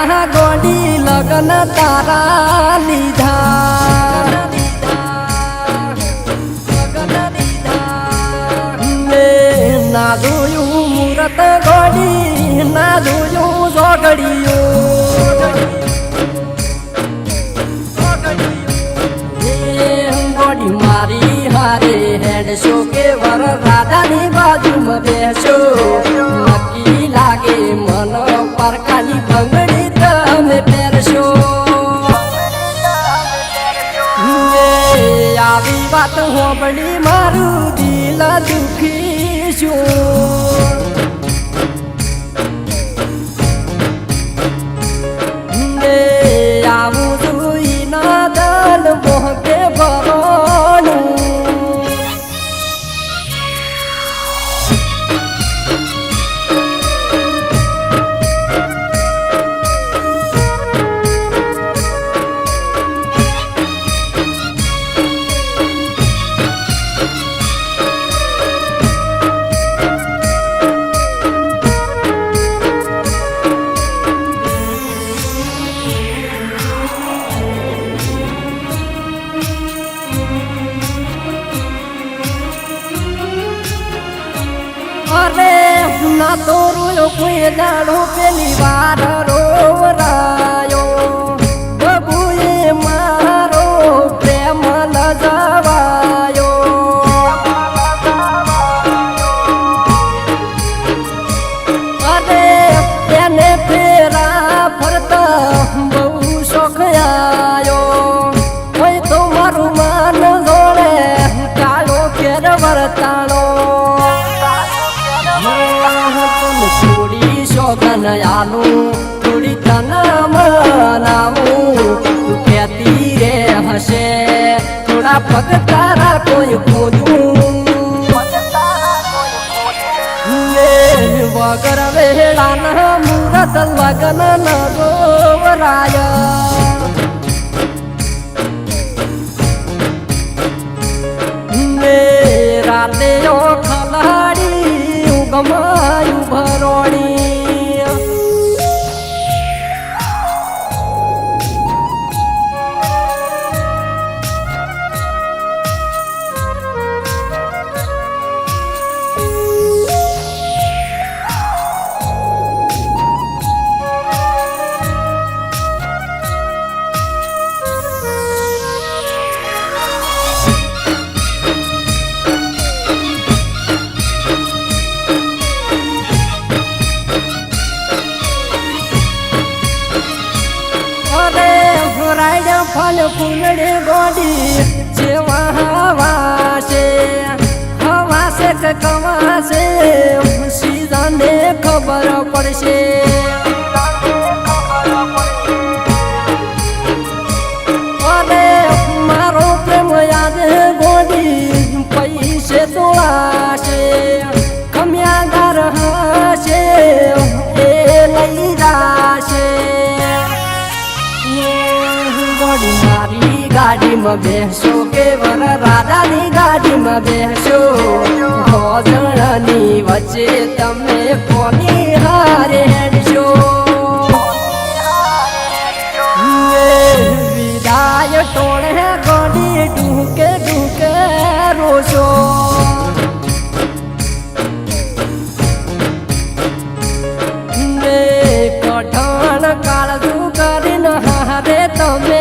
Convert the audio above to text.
વેળાના ગોડી લગન તારા લીધા. ને ના જોયું મુરત ગોડી, ના જોયું જોગડિયું ગોડી મારી હારે હેડ શો કે વર રાધાની વાત હોબળી મારું દિલ દુખી અરે ના તો રોયો કોઈ દાડો પેલી વાર રોવરાયો શોગન આલું થોડી તન મનાવું. તું કહેતી રે હશે, થોડા પગ તારા કોઈ ને વગર વેળાના મુરત લગન ન ગોવરાય. રાયડા ફલ ફૂલડે ગોડી. જેવા હવા છે હવા છે કે કવાશે સીધાને ખબર પડશે. અરે, મારો પ્રેમ યાદ પૈસે ખમ્યાગાર बेहसो केवल राधा नी गाजी म बेहसो भजनी बचे तमे पनी हारे हेडो विदाय तोड़े गोली डूके डूके रोजो। काल तू कर हारे तमे